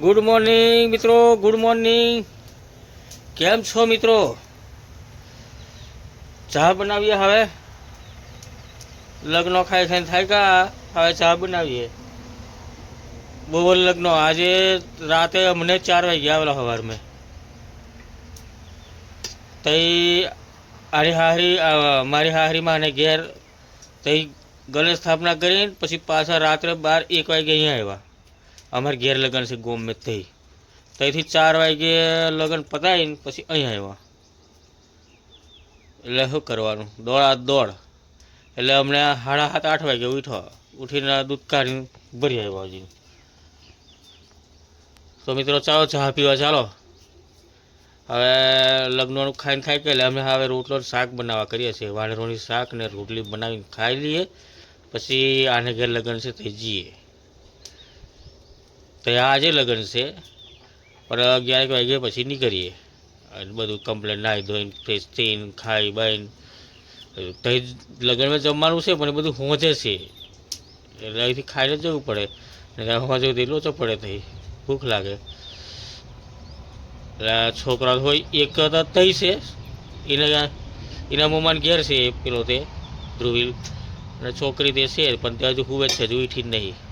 Good morning મિત્રો. Good morning કેમ છો, મિત્રો? ચા બનાવીએ હવે? લગ્ન ખાઈ ખાઈને થાય કા? હવે ચા બનાવીએ. બહુ લગ્ન. આજે રાતે અમને ચાર વાગ્યા આવેલા સવાર મેં તઈ આરી હારી મારી હારીમાં અને ઘેર તઈ ગણેશ સ્થાપના કરીને પછી પાછા રાત્રે બાર એક વાગે અહીંયા આવ્યા. અમારે ઘેર લગ્ન છે, ગોમ મેં થઈ ત્યાંથી ચાર વાગે લગ્ન પતાવીને પછી અહીંયા આવ્યા. એટલે શું કરવાનું? દોડા દોડ. એટલે અમને સાડા સાત, આઠ વાગે ઉઠો ઉઠીને દૂધ કાઢીને ભરી આવ્યા હજી. તો મિત્રો, ચાલો, ચા પીવા ચાલો. હવે લગ્નનું ખાઈને ખાઈ કે અમે હવે રોટલો શાક બનાવવા કરીએ છીએ. વાણરોની શાક ને રોટલી બનાવીને ખાઈ લઈએ. પછી આને ઘેર લગ્ન છે તે જઈએ. તો આજે લગ્ન છે. પણ અગિયાર વાગે પછી નીકળીએ. અને બધું કમ્પ્લેન નાહી ધોઈને ફ્રેશ થઈને, ખાઈ બાઈને. તઈ લગ્નમાં જમવાનું છે, પણ એ બધું હોંચે છે. એટલે અહીંથી ખાઈને જવું પડે. ને હોંચે તો લોચો પડે થઈ ભૂખ લાગે. એટલે છોકરા હોય, એક તો તઈ છે. એના એના મમ્માને ઘેર છે પેલો તે ધ્રુવીલ. અને છોકરી તે છે, પણ તે હજુ હુવે જ છે, હજુ ઉઠી જ નહીં.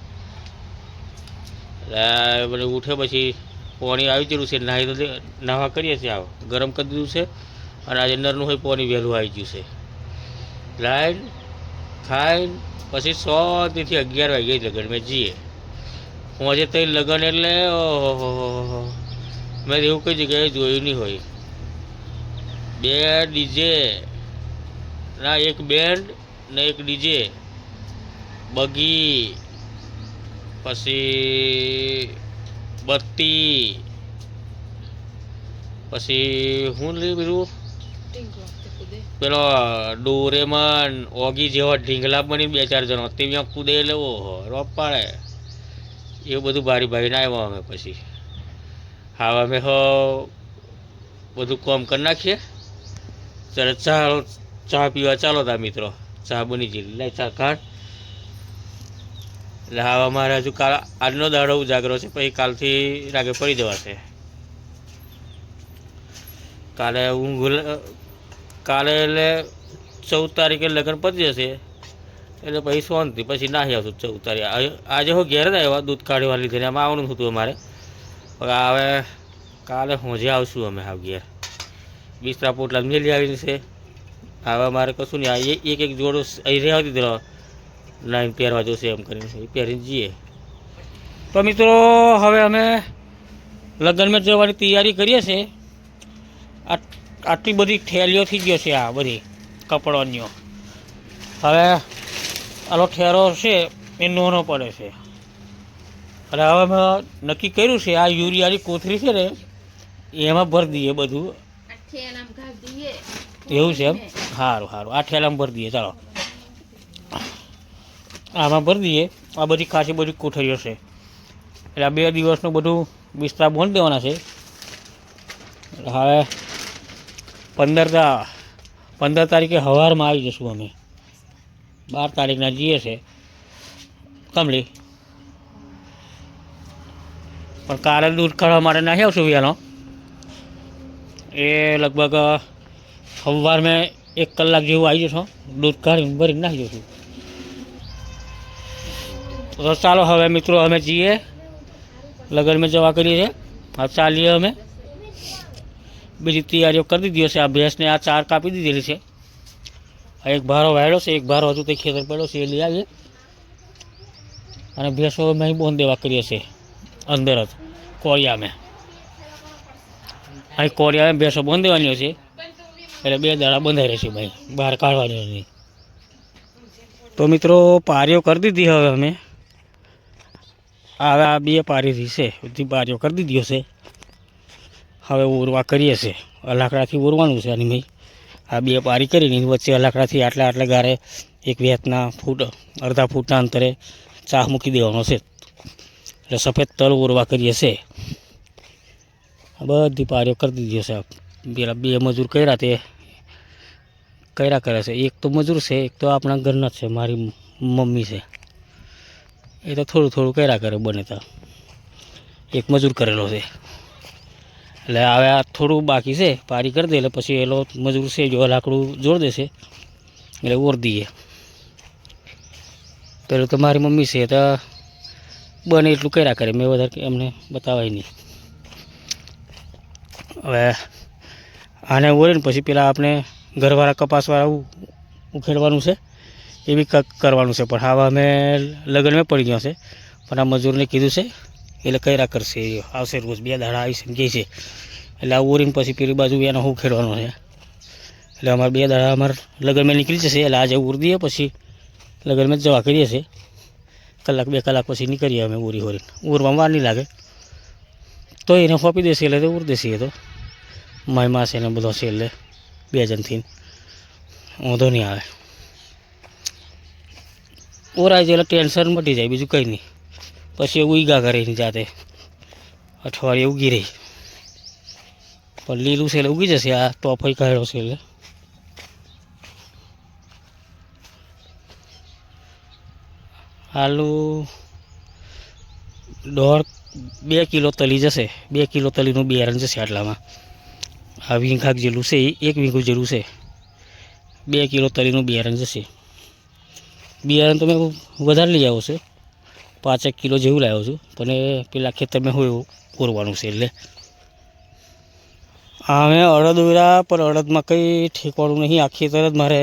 એટલે બધું પછી પાણી આવી ગયું છે, નાહી તો નાહવા કરીએ છીએ આવો. ગરમ કરી દીધું છે અને આજે નરનું હોય પાણી વહેલું આવી ગયું છે. લાઈન ખાઈને પછી સો તેથી અગિયાર વાગે લગન મેં જઈએ. હું આજે તઈ લગન એટલે ઓહો મેં એવું કઈ જગ્યાએ જોયું નહીં હોય. બે ડીજે. ના, એક બેન્ડ ને એક ડીજે. બગી. પછી બત્તી. પછી હું બીજું? પેલો ડોરેમન, ઓગી જેવા ઢીંગલા બની બે ચાર જણો. તે ત્યાં કૂદે લેવો રોપ પાડે. એવું બધું ભારી ભાઈને આવ્યા અમે પછી. હા અમે હો બધું કોમ કરી નાખીએ. ત્યારે ચાલો ચા પીવા ચાલો તા મિત્રો. ચા બની જઈ લે ચા કાઢ. એટલે હા અમારે હજુ કાલ આજનો દાડો ઉજાગરો છે, પછી કાલથી રાગે પડી જવાશે. કાલે ઊંઘ કાલે એટલે ચૌદ તારીખે લગ્ન પતી જશે, એટલે પછી શાંતિ પછી નાહી આવશું ચૌદ તારીખે. આજે હું ઘેર જ આવ્યા, દૂધ કાઢવા લીધે આમાં આવવાનું હતું અમારે. પણ હવે કાલે હોજે આવશું અમે હાવ ઘેર. બિસ્તરા પોટલા મેલી આવીને છે. હવે મારે કશું નહીં એક એક જોડો અહીં રહેવા દીધેલો. લાઈન પહેરવા જોશે એમ કરીને. એ પહેરીને જઈએ. તો મિત્રો હવે અમે લગ્નમાં જવાની તૈયારી કરીએ છીએ. આટ- આટલી બધી ઠેલીઓ થઈ ગયો છે આ બધી કપડાંનીઓ. હવે આનો ઠેરો છે એ નોનો પડે છે. અને હવે અમે નક્કી કર્યું છે આ યુરિયાની કોથળી છે ને એમાં ભરી દઈએ બધું. એવું છે એમ? સારું સારું આ ઠેલામાં ભરી દઈએ. ચાલો. આમાં ભરી દઈએ. આ બધી ખાસી બધી કોઠરીઓ છે. એટલે આ બે દિવસનું બધું બિસ્તરા બોંધ દેવાના છે. હવે પંદર પંદર તારીખે સવારમાં આવી જઈશું અમે. બાર તારીખના જઈએ છે. કમલી પણ કાલે દૂધ કાઢવા માટે નાખી આવશું વ્યાનો એ લગભગ સવાર મેં એક કલાક જેવું આવી જશો. દૂધ કાઢીને ભરીને નાખી જશું. તો ચાલો હવે મિત્રો અમે જઈએ. લગ્નમાં જવા કરીએ આ ચાલીએ અમે. બીજી તૈયારીઓ કરી દીધી હશે. આ ભેંસને આ ચાર કાપી દીધેલી છે. આ એક ભારો વાળ્યો છે. એક ભારો હજુ તે ખેતર પડ્યો છે. એ લઈ આવીએ. અને ભેંસો અમે બોન દેવા કરીએ છીએ. અંદર જ. કોળિયામાં. અહીં કોળિયામાં ભેંસો બોન દેવાની છે. એટલે બે દાડા બંધાઈ રહેશે ભાઈ. બહાર કાઢવાની નહીં. તો મિત્રો, પારીઓ કરી દીધી હવે અમે. હવે આ બે પારી છે બધી પારીઓ કરી દીધી છે હવે ઓરવા કરીએ છે. અલાકડાથી ઓરવાનું છે અને ભાઈ આ બે પારી કરીને વચ્ચે અલાકડાથી આટલા આટલા ગારે એક વેતના ફૂટ, અડધા ફૂટના અંતરે ચાહ મૂકી દેવાનો છે. એટલે સફેદ તલ ઓરવા કરીએ છે. બધી પારીઓ કરી દીધી હશે. પેલા બે મજૂર કર્યા તે. કર્યા કરે છે. એક તો મજૂર છે, એક તો આપણા ઘરના છે, મારી મમ્મી છે. એ તો થોડું થોડું કર્યા કરે બને તો. એક મજૂર કરેલો છે. એટલે હવે આ થોડું બાકી છે, પારી કરી દે, એટલે પછી એલો મજૂર છે, જો લાકડું જોડ દેશે એટલે ઓર દઈએ. પેલું તો મારી મમ્મી છે, તો બને એટલું કર્યા કરે, મેં વધારે એમને બતાવાય નહીં. હવે આને ઓરે ને પછી પેલા આપણે ઘરવાળા કપાસવાળા ઉખેડવાનું છે. એ બી કંઈક કરવાનું છે. પણ હવે અમે લગ્નમાં પડી ગયા છે. પણ આ મજૂરને કીધું છે, એટલે કર્યા કરશે. આવશે રોજ બે દાડા આવી સમજે છે. એટલે આ ઓરીને પછી પેલી બાજુ એનો હું ખેડવાનો છે. એટલે અમારે બે દાડા અમારે લગ્નમાં નીકળી જશે. એટલે આજે ઉર દઈએ પછી લગ્નમાં જવા કરીએ છીએ. કલાક બે કલાક પછી નીકળીએ અમે ઉરી હોરીને. ઉરવામાં વાર નહીં લાગે. તો એને ફોપી દેશે, એટલે ઉર દેશે એ તો. માયમાં છે ને બધો છે એટલે બે જણથી. વાંધો નહીં આવે. ઓરાય એટલે ટેન્શન મટી જાય, બીજું કંઈ નહીં. પછી ઉઈગા કરે જાતે. અઠવાડિયે ઉગી રહી. પણ લીલું છે એટલે ઉગી જશે, આ તોફઈ કાઢ્યો છે એટલે. આલુ દોઢ બે કિલો તલી જશે. બે કિલો તલીનું બિયારણ જશે આટલામાં. આ વીંઘાક જેટલું છે, એક વીંઘું જેટલું છે. બે કિલો તલીનું બિયારણ જશે. બિયારણ તો મેં વધારે લઈ આવ્યો છે. પાંચેક કિલો જેવું લાવ્યો છું. પણ એ પેલા ખેતરમાં હોય એવું કોરવાનું છે એટલે. અમે અડદ ઉર્યા પણ અડદમાં કંઈ ઠેકવાનું નહીં. આખી તરત મારે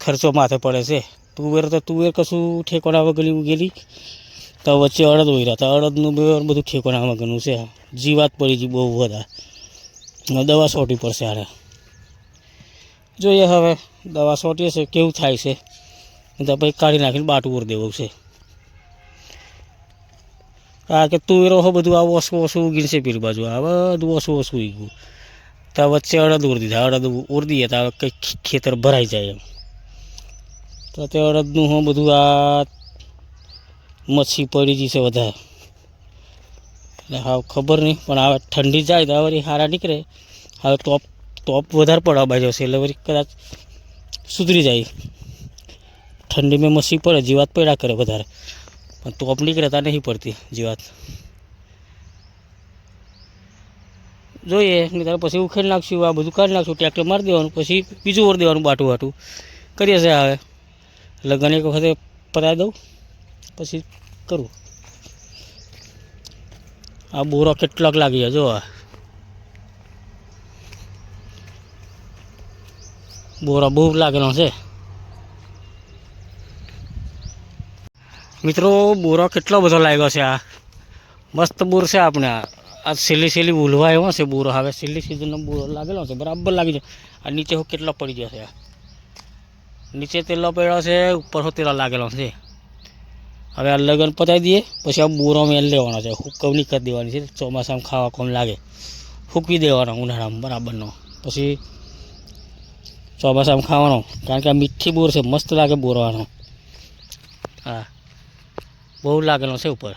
ખર્ચો માથે પડે છે. તુવેર તો તુવેર કશું ઠેકવાના વગરની ઉગેલી તો વચ્ચે અડદ ઉર્યા તો અડદનું બધું ઠેકવાના વગરનું છે. જીવાત પડી ગઈ બહુ બધા દવા સોટી પડશે આને જોઈએ હવે, દવા સોટીએ છે, કેવું થાય છે? પછી કાઢી નાખીને બાટું ઉર દેવું છે. કારણ કે તુવેરો હો બધું આ ઓછું ઓછું ઉગીને છે પીર બાજુ, આ બધું ઓછું ઓછું ઉગ્યું તો વચ્ચે અડદ ઉર દીધા, અડદ ઉર દઈએ તો હવે કંઈક ખેતર ભરાઈ જાય એમ. તો તે અડદનું હું બધું આ મચ્છી પડી ગઈ છે વધારે. એટલે હા ખબર નહીં, પણ હવે ઠંડી જાય તો વળી હારા નીકળે. હવે ટોપ ટોપ વધારે પડવા બાજુ છે, એટલે વળી કદાચ સુધરી જાય. ઠંડીમાં મસી પડે, જીવાત પડ્યા કરે વધારે. પણ તોપ નીકળતા નહીં પડતી જીવાત. જોઈએ ત્યારે પછી ઉખેડી નાખશું, આ બધું કાઢી નાખશું, ટ્રેક્ટર મારી દેવાનું, પછી બીજું ઓર દેવાનું બાટું બાટું. કરીએ છે હવે. લગ્ન એક વખતે પતાવી દઉં, પછી કરું. આ બોરો કેટલાક લાગી જાય જો બોરો બહુ લાગેલો છે. મિત્રો, બોરો કેટલો બધો લાગ્યો છે આ. મસ્ત બોર છે આપણે આ. છેલ્લી છેલ્લી ઉલવા એવો છે બોરો. હવે છેલ્લી સીઝનનો બોરો લાગેલો છે. બરાબર લાગી જાય. આ નીચે હું કેટલો પડી ગયો છે નીચે તેલો પડ્યો છે, ઉપર હો તેલો લાગેલો છે. હવે આ લગન પતાવી દઈએ, પછી આ બોરો મેલ લેવાનો છે. હુકવણી કરી દેવાની છે. ચોમાસામાં ખાવા કોમ લાગે. હૂકવી દેવાનો ઉનાળામાં, બરાબરનો. પછી ચોમાસામાં ખાવાનો. કારણ કે આ મીઠી બોર છે. મસ્ત લાગે બોરવાનો. હા. બહુ લાગેલો છે ઉપર.